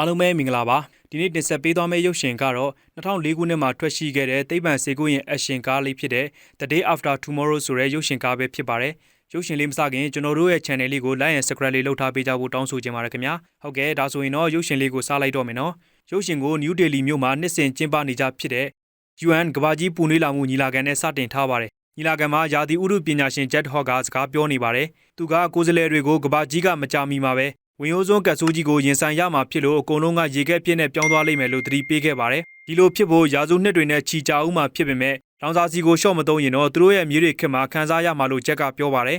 အားလုံးပဲမင်္ဂလာပါဒီနေ့တင်ဆက်ပေးသွားမယ့်ရုပ်ရှင်ကတော့2004ခုနှစ်မှာထွက်ရှိခဲ့တဲ့သိပ္ပံစေကုရင်အရှင်ကားလေးဖြစ်တဲ့ The Day After Tomorrow ဆိုတဲ့ရုပ်ရှင်ကားပဲဖြစ်ပါတယ်ရုပ်ရှင်လေးမစခင်ကျွန်တော်တို့ရဲ့ channel လေးကို like and subscribe လေးလုပ်ထားပေးကြဖို့တောင်းဆိုချင်ပါတယ်ခင်ဗျာဟုတ်ကဲ့ဒါဆိုရင်တော့ရုပ်ရှင်လေးကိုစားလိုက်တော့မယ်နော်ရုပ်ရှင်ကို New Delhi မြို့မှာနှစ်စဉ်ကျင်းပနေကြဖြစ်တဲ့ UN ကဘာကြီးပူနွေးလာမှုညီလာခံနဲ့စတင်ထားပါတယ်ညီလာခံမှာယာတီဥရုပညာရှင် Jet Hawk ကစကားပြောနေပါတယ်သူကကိုယ်စားလှယ်တွေကိုကဘာကြီးကမကြမီမှာပဲ ဝင်ရိုးစွန်းကတ်ဆိုးကြီးကိုရင်ဆိုင်ရမှာဖြစ်လို့အကုန်လုံးကရေခဲပြည့်နဲ့ပြောင်းသွားလိမ့်မယ်လို့သတိပေးခဲ့ပါတယ်ဒီလိုဖြစ်ဖို့ရာစုနှစ်တွေနဲ့ချီကြအောင်မှဖြစ်ပေမဲ့လောင်စာစီကိုရှော့မသုံးရင်တော့သူတို့ရဲ့မြေတွေခက်မှာခန်းစားရမှာလို့ဂျက်ကပြောပါတယ်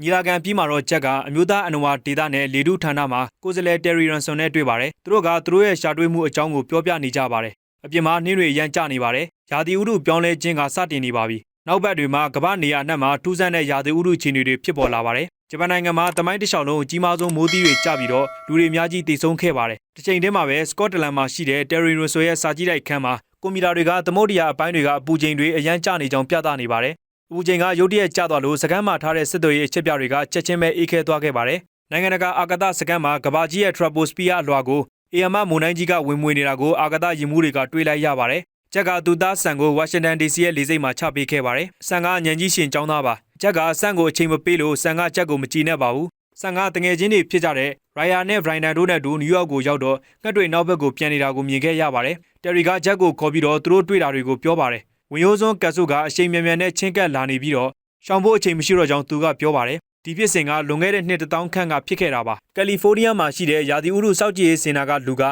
ညီလာခံပြီးမှာတော့ဂျက်ကအမျိုးသားအနဝဒေတာနဲ့လေတုဌာနမှာကိုယ်စားလှယ်တယ်ရီရန်ဆွန်နဲ့တွေ့ပါတယ်သူတို့ကသူတို့ရဲ့ရှာတွေ့မှုအကြောင်းကိုပြောပြနေကြပါတယ်အပြင်မှာနှင်းတွေရမ်းကျနေပါတယ်ရာသီဥတုပြောင်းလဲခြင်းကစတင်နေပါပြီ နောက်ဘက်တွေမှာကမ္ဘာနေရာအနှံ့မှာထူးဆန်းတဲ့ရာသီဥတုခြေအနေတွေဖြစ်ပေါ်လာပါတယ်ဂျပန်နိုင်ငံမှာတမိုင်းတစ်လျှောက်လုံးအကြီးမားဆုံးမိုးသီးတွေကျပြီးတော့လူတွေအများကြီးတိတ်ဆုံးခဲ့ပါတယ်။တစ်ချိန်တည်းမှာပဲစကော့တလန်မှာရှိတဲ့ Terry Rosso ရဲ့စာကြည့်တိုက်ခန်းမှာကွန်ပျူတာတွေကသမုဒ္ဒရာအပိုင်းတွေကအပူချိန်တွေအရန်ကျနေကြောင်းပြသနေပါတယ်။အပူချိန်ကရုတ်တရက်ကျသွားလို့စကမ်းမှာထားတဲ့စစ်သွေးရေးအချက်ပြတွေကချက်ချင်းပဲအေးခဲသွားခဲ့ပါတယ်။နိုင်ငံတကာအာကာသစကမ်းမှာကဘာကြီးရဲ့ Troposphere အလွှာကိုအေယမမုန်တိုင်းကြီးကဝင်မွေနေတာကိုအာကာသရင်မှုတွေကတွေးလိုက်ရပါတယ်။ ဂျက်ကသူသားဆန်ကိုဝါရှင်တန် DC ရဲ့လေဆိပ်မှာချပေးခဲ့ပါတယ်။ဆန်ကညံကြီးရှင်ចောင်းသားပါ။ဂျက်ကဆန်ကိုအချိန်မပေးလို့ဆန်ကဂျက်ကိုမကြည်နဲ့ပါဘူး။ဆန်ကတငယ်ချင်းတွေဖြစ်ကြတဲ့ရိုင်ယာနဲ့ဗရိုင်နန်တို့နဲ့တူနယူးယောက်ကိုရောက်တော့ငှက်တွေနောက်ဘက်ကိုပြန်နေတာကိုမြင်ခဲ့ရပါတယ်။တယ်ရီကဂျက်ကိုခေါ်ပြီးတော့သူတို့တွေ့တာတွေကိုပြောပါတယ်။ဝင်ရိုးစွန်းကတ်ဆုကအချိန်မြန်မြန်နဲ့ချင်းကပ်လာနေပြီးတော့ရှောင်ဖို့အချိန်မရှိတော့ကြောင်းသူကပြောပါတယ်။ဒီဖြစ်စဉ်ကလွန်ခဲ့တဲ့နှစ်တောင်းခန့်ကဖြစ်ခဲ့တာပါ။ကယ်လီဖိုးနီးယားမှာရှိတဲ့ယာတီဥရုစောက်ကြည့်ရေးစင်တာကလူက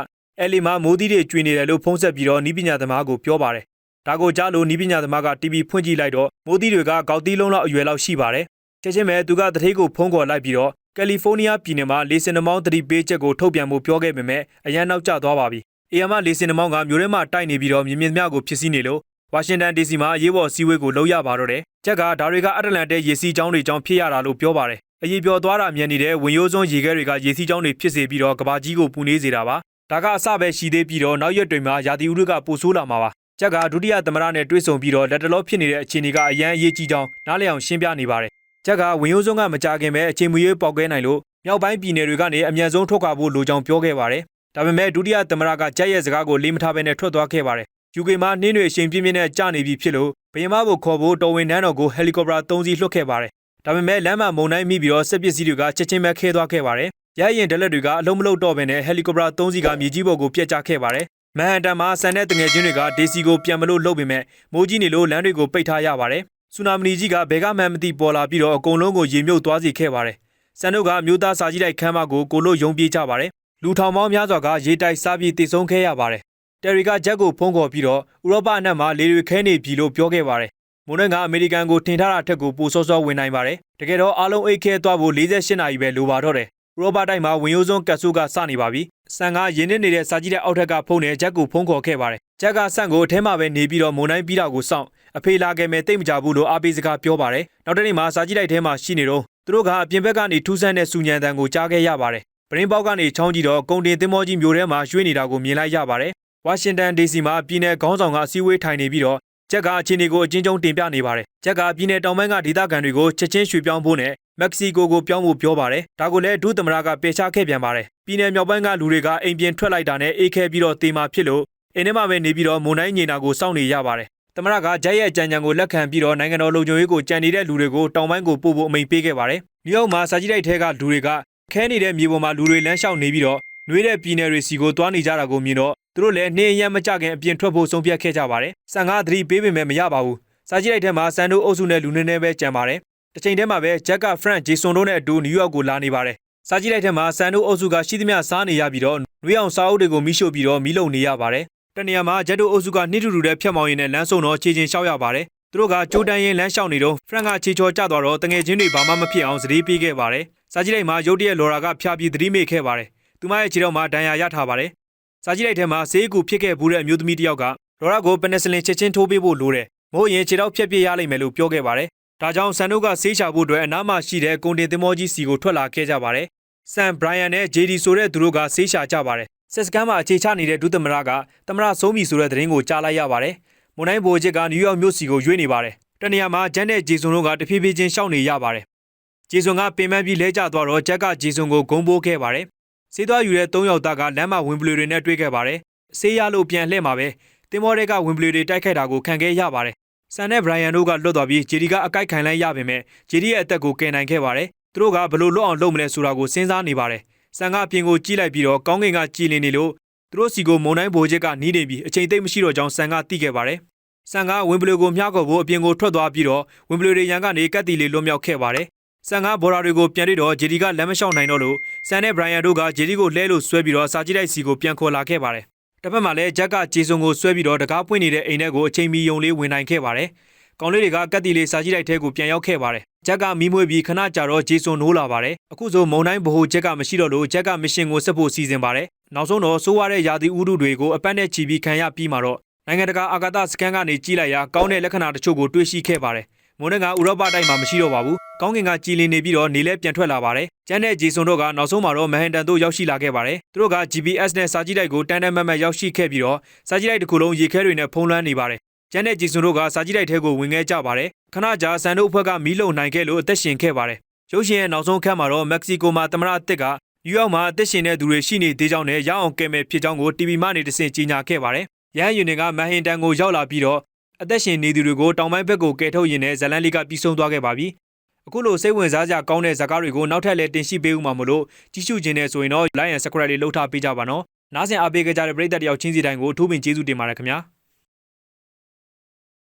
အဲလီမှာမိုးသီးတွေကျွေနေတယ်လို့ဖုံးဆက်ပြီးတော့နီးပညာသမားကိုပြောပါတယ်။ဒါကိုကြားလို့နီးပညာသမားက TV ဖွင့်ကြည့်လိုက်တော့မိုးသီးတွေကကောက်တီးလုံးလောက်အရွယ်လောက်ရှိပါတယ်။ချက်ချင်းပဲသူကတထေးကိုဖုံးခေါ်လိုက်ပြီးတော့ကယ်လီဖိုးနီးယားပြည်နယ်မှာလေဆင်နှမောင်းသတိပေးချက်ကိုထုတ်ပြန်မှုပြောခဲ့ပေမဲ့အရန်နောက်ကျသွားပါပြီ။အေယမလေဆင်နှမောင်းကမြို့ထဲမှာတိုက်နေပြီးတော့မြင်မြင်မြကိုဖြစ်စည်းနေလို့ဝါရှင်တန် DC မှာအရေးပေါ်စီးဝေးကိုလုပ်ရပါတော့တယ်။ချက်ကဒါတွေကအတလန်တဲရေစီးကြောင်းတွေကြောင့်ဖြစ်ရတာလို့ပြောပါတယ်။အရေးပြောသွားတာမြင်နေတဲ့ဝင်ရိုးစွန်းရေခဲတွေကရေစီးကြောင်းတွေဖြစ်စေပြီးတော့ကဘာကြီးကိုပူနေစေတာပါ။ ဒါကအစပဲရှိသေးပြီးတော့နောက်ရက်တွေမှာယာတီဥရုကပိုဆိုးလာမှာပါ။ချက်ကဒုတိယသမရနဲ့တွေ့ဆုံပြီးတော့လက်တလောဖြစ်နေတဲ့အခြေအနေကအရန်အရေးကြီးကြောင်းနားလည်အောင်ရှင်းပြနေပါတယ်။ချက်ကဝင်ရိုးစွန်းကမကြခင်ပဲအချိန်မရွေးပေါက်ခဲနိုင်လို့မြောက်ပိုင်းပြည်နယ်တွေကနေအမြန်ဆုံးထွက်ခွာဖို့လိုကြောင်းပြောခဲ့ပါတယ်။ဒါပေမဲ့ဒုတိယသမရကကြက်ရဲ့စကားကိုလေးမထားဘဲနဲ့ထွက်သွားခဲ့ပါတယ်။ UK မှာနှင်းတွေအချိန်ပြင်းပြင်းနဲ့ကျနေပြီဖြစ်လို့ဘရင်မဘိုခေါ်ဖို့တော်ဝင်နန်းတော်ကိုဟယ်လီကော်ပတာ၃စီးလွှတ်ခဲ့ပါတယ်။ဒါပေမဲ့လမ်းမှာမုန်တိုင်းမိပြီးတော့စစ်ပစ္စည်းတွေကချက်ချင်းပဲခဲသွားခဲ့ပါတယ်။ ရရင်ဒလက်တွေကအလုံးမလုံးတော့ဘဲနဲ့ဟယ်လီကော်ပတာ၃စီးကမြေကြီးပေါ်ကိုပြက်ကျခဲ့ပါတယ်။မန်ဟန်တန်မှာဆန်တဲ့တငယ်ချင်းတွေကဒေစီကိုပြန်မလို့လှုပ်ပေမဲ့မိုးကြီးနေလို့လမ်းတွေကိုပိတ်ထားရပါတယ်။ဆူနာမီကြီးကဘယ်ကမှမသိပေါ်လာပြီးတော့အကုန်လုံးကိုရေမြုပ်သွားစေခဲ့ပါတယ်။ဆန်တို့ကမြို့သားစာကြီးတိုက်ခမ်းမကိုကိုလို့ယုံပြေးကြပါတယ်။လူထောင်ပေါင်းများစွာကရေတိုက်စားပြီးတည်ဆုံးခဲ့ရပါတယ်။တယ်ရီကဂျက်ကိုဖုံးခေါ်ပြီးတော့ဥရောပအနှံ့မှာလေတွေခဲနေပြီလို့ပြောခဲ့ပါတယ်။မွန်နဲ့ကအမေရိကန်ကိုထင်ထားတာထက်ကိုပိုစောစောဝင်နိုင်ပါတယ်။တကယ်တော့အားလုံးအိတ်ခဲသွားဖို့48နာရီပဲလိုပါတော့တယ်။ဥ ရောပတိုက်မှာဝင်ရိုးစွန်းကတ်ဆုကစနေပါပြီ။ဆန်ကရင်းနေနေတဲ့စာကြီးတဲ့အောက်ထက်ကဖုံးနဲ့ဂျက်ကိုဖုံးခေါ်ခဲ့ပါတယ်။ဂျက်ကဆန်ကိုအထဲမှာပဲနေပြီးတော့မွန်တိုင်းပြီးတာကိုစောင့်အဖေလာခဲ့မယ်တိတ်မကြဘူးလို့အားပေးစကားပြောပါတယ်။နောက်တနေ့မှာစာကြီးတိုက်ထဲမှာရှိနေတော့သူတို့ကအပြင်ဘက်ကနေထူးဆန်းတဲ့စူညံတန်ကိုကြားခဲ့ရပါတယ်။ပရင်းပေါက်ကနေချောင်းကြည့်တော့ကုန်တင်သင်္ဘောကြီးမျိုးထဲမှာရွှေ့နေတာကိုမြင်လိုက်ရပါတယ်။ဝါရှင်တန် DC မှာပြည်내ခေါင်းဆောင်ကအစည်းအဝေးထိုင်နေပြီးတော့ဂျက်ကအခြေအနေကိုအချင်းချင်းတင်ပြနေပါတယ်။ဂျက်ကပြည်내တောင်ပိုင်းကဒေသခံတွေကိုချက်ချင်းရွှေ့ပြောင်းဖို့နဲ့ မက္ကဆီကိုကိုပြောင်းဖို့ပြောပါတယ်။ဒါကိုလည်းဒုသမရကပယ်ချခဲ့ပြန်ပါတယ်။ပြည်내မြောက်ပိုင်းကလူတွေကအိမ်ပြင်ထွက်လိုက်တာနဲ့အေးခဲပြီးတော့တေမာဖြစ်လို့အိမ်ထဲမှာပဲနေပြီးတော့မွန်တိုင်းညင်တာကိုစောင့်နေရပါတယ်။သမရကဂျက်ရဲ့ကြံကြံကိုလက်ခံပြီးတော့နိုင်ငံတော်လုံခြုံရေးကိုကြံနေတဲ့လူတွေကိုတောင်ပိုင်းကိုပို့ဖို့အမိန့်ပေးခဲ့ပါတယ်။နယူးယောက်မှာစာကြည့်တိုက်ထဲကလူတွေကခဲနေတဲ့မြေပေါ်မှာလူတွေလမ်းလျှောက်နေပြီးတော့နှွေးတဲ့ပြည်နယ်တွေစီကိုတွားနေကြတာကိုမြင်တော့သူတို့လည်းနှင်းအရမ်းမကြခင်အပြင်ထွက်ဖို့ဆုံးဖြတ်ခဲ့ကြပါတယ်။ဆန်ကားသတိပေးပေမဲ့မရပါဘူး။စာကြည့်တိုက်ထဲမှာဆန်တို့အုပ်စုနဲ့လူနေနေပဲကြံပါတယ်။ တစ်ချိန်တည်းမှာပဲဂျက်ကဖရန့်ဂျေဆွန်တို့နဲ့အတူနယူးယောက်ကိုလာနေပါတယ်။စာကြည့်တိုက်ထဲမှာဆန်တို့အုပ်စုကရှိသမျှစားနေရပြီးတော့နှွေးအောင်စားအုပ်တွေကိုမိရှို့ပြီးတော့မီးလုံနေရပါတယ်။တနေရာမှာဂျက်တို့အုပ်စုကနှိတူတူတဲ့ဖြတ်မောင်းရင်းနဲ့လမ်းဆုံတော့ခြေချင်းလျှောက်ရပါတယ်။သူတို့ကကြိုးတန်းရင်လမ်းလျှောက်နေတော့ဖရန့်ကခြေချော်ကျသွားတော့တငယ်ချင်းတွေဘာမှမဖြစ်အောင်စတိပေးခဲ့ပါတယ်။စာကြည့်လိုက်မှာရုတ်တရက်လော်ရာကဖျားပြီးသတိမေ့ခဲ့ပါတယ်။သူမရဲ့ခြေထောက်မှာဒဏ်ရာရထားပါတယ်။စာကြည့်လိုက်ထဲမှာဆေးကူဖြစ်ခဲ့ဘူးတဲ့အမျိုးသမီးတစ်ယောက်ကလော်ရာကိုပနက်စလင်ချက်ချင်းထိုးပေးဖို့လိုတယ်။မို့ရင်ခြေထောက်ဖြတ်ပြရလိမ့်မယ်လို့ပြောခဲ့ပါတယ်။ ဒါကြောင့်ဆန်တို့ကဆေးချဖို့အတွက်အနားမှာရှိတဲ့ကုန်တင်သင်္ဘောကြီးစီကိုထွက်လာခဲ့ကြပါတယ်။ဆန်ဘရိုင်ယန်နဲ့ဂျေဒီဆိုတဲ့သူတို့ကဆေးရှာကြပါတယ်။ဆက်စကန်မှာအခြေချနေတဲ့ဒုသမရကသမရဆုံးပြီဆိုတဲ့သတင်းကိုကြားလိုက်ရပါတယ်။မွန်တိုင်းဘိုချစ်ကနယူးယောက်မြို့စီကိုရွေးနေပါတယ်။တနေရာမှာဂျန်နဲ့ဂျေဆွန်တို့ကတဖြည်းဖြည်းချင်းရှောက်နေရပါတယ်။ဂျေဆွန်ကပင်ပန်းပြီးလဲကျသွားတော့ဂျက်ကဂျေဆွန်ကိုဂုံးပိုးခဲ့ပါတယ်။ဈစေးသွားယူတဲ့၃ယောက်သားကလမ်းမှာဝင်ပလူတွေနဲ့တွေ့ခဲ့ပါတယ်ဆေးရလို့ပြန်လှည့်မှာပဲတင်မောတွေကဝင်ပလူတွေတိုက်ခိုက်တာကိုခံခဲ့ရပါတယ် ဆန်နဲ့ဘရိုင်ယန်တို့ကလွတ်သွားပြီးဂျီဒီကအကိုက်ခံလိုက်ရပေမဲ့ဂျီဒီရဲ့အသက်ကိုကယ်နိုင်ခဲ့ပါတယ်သူတို့ကဘလို့လွတ်အောင်လုပ်မလဲဆိုတာကိုစဉ်းစားနေပါတယ်ဆန်ကအပြင်ကိုကြည့်လိုက်ပြီးတော့ကောင်းကင်ကကြည်လင်နေလို့သူတို့စီကိုမုံတိုင်းဘိုးချက်ကနီးနေပြီးအချိန်သိပ်မရှိတော့ကြောင်းဆန်ကသိခဲ့ပါတယ်ဆန်ကဝင်ပလူကိုမြှောက်ကိုဖို့အပြင်ကိုထွက်သွားပြီးတော့ဝင်ပလူတွေရန်ကနေကတ်တီလေးလွတ်မြောက်ခဲ့ပါတယ်ဆန်ကဘော်ရာတွေကိုပြန်တွေ့တော့ဂျီဒီကလမ်းမလျှောက်နိုင်တော့လို့ဆန်နဲ့ဘရိုင်ယန်တို့ကဂျီဒီကိုလှဲလို့ဆွဲပြီးတော့စာကြည့်တိုက်စီကိုပြန်ခေါ်လာခဲ့ပါတယ် တစ်ဖက်မှာလည်းဂျက်ကဂျေဆွန်ကိုဆွဲပြီးတော့တကားပွင့်နေတဲ့အိမ်ထဲကိုအချိန်မီယုံလေးဝင်နိုင်ခဲ့ပါတယ်။ကောင်လေးတွေကကတ်တီလေးစာကြည့်တိုက်ထဲကိုပြန်ရောက်ခဲ့ပါတယ်။ဂျက်ကမီးမွေးပြီးခဏကြာတော့ဂျေဆွန်နိုးလာပါတယ်။အခုဆိုမုံတိုင်းဘ ਹੁ ဂျက်ကမရှိတော့လို့ဂျက်ကမရှင်ကိုဆက်ဖို့စီစဉ်ပါတယ်။နောက်ဆုံးတော့ဆိုးရတဲ့ယာတီဥဒုတွေကိုအပတ်နဲ့ချီပြီးခံရပြီးမှတော့နိုင်ငံတကာအာကာသစကန်ကနေကြီးလိုက်ရာကောင်းတဲ့လက္ခဏာတချို့ကိုတွေ့ရှိခဲ့ပါတယ်။ မွန်နကဥရောပတိုင်းမှာမရှိတော့ပါဘူး။ကောင်းကင်ကကြည်လင်နေပြီးတော့နေလဲပြန်ထွက်လာပါတယ်။ကျန်တဲ့ဂျေဆွန်တို့ကနောက်ဆုံးမှာတော့မဟန်တန်တို့ရောက်ရှိလာခဲ့ပါတယ်။သူတို့က GPS နဲ့စာကြည့်တိုက်ကိုတန်တန်မတ်မတ်ရောက်ရှိခဲ့ပြီးတော့စာကြည့်တိုက်တစ်ခုလုံးရေခဲတွေနဲ့ဖုံးလွှမ်းနေပါတယ်။ကျန်တဲ့ဂျေဆွန်တို့ကစာကြည့်တိုက်ထဲကိုဝင်ခဲ့ကြပါတယ်။ခဏကြာဆန်တို့အဖွဲ့ကမီးလုံနိုင်ခဲ့လို့အသက်ရှင်ခဲ့ပါတယ်။ရုပ်ရှင်ရဲ့နောက်ဆုံးခန်းမှာတော့မက္ကဆီကိုမှာသမရအစ်စ်ကနယူးယောက်မှာအသက်ရှင်တဲ့သူတွေရှိနေသေးကြောင်းနဲ့ရအောင်ကဲမယ်ဖြစ်ကြောင်းကို TV မှနေတဆင့်ကြေညာခဲ့ပါတယ်။ရဟန်းယူနေကမဟင်တန်ကိုရောက်လာပြီးတော့ အသက်ရှင်နေသူတွေကိုတောင်ပိုင်းဘက်ကိုကယ်ထုတ်ရင်းနဲ့ဇလန်လီကပြီးဆုံးသွားခဲ့ပါပြီ။အခုလိုစိတ်ဝင်စားစရာကောင်းတဲ့ဇာတ်ကားတွေကိုနောက်ထပ်လည်းတင်ရှိပေးဦးမှာမလို့ကြီးစုခြင်းနဲ့ဆိုရင်တော့ like and subscribe လေးလုပ်ထားပေးကြပါနော်။နားဆင်အားပေးကြတဲ့ပရိသတ်တယောက်ချင်းစီတိုင်းကိုအထူးပင်ကျေးဇူးတင်ပါတယ်ခင်ဗျာ။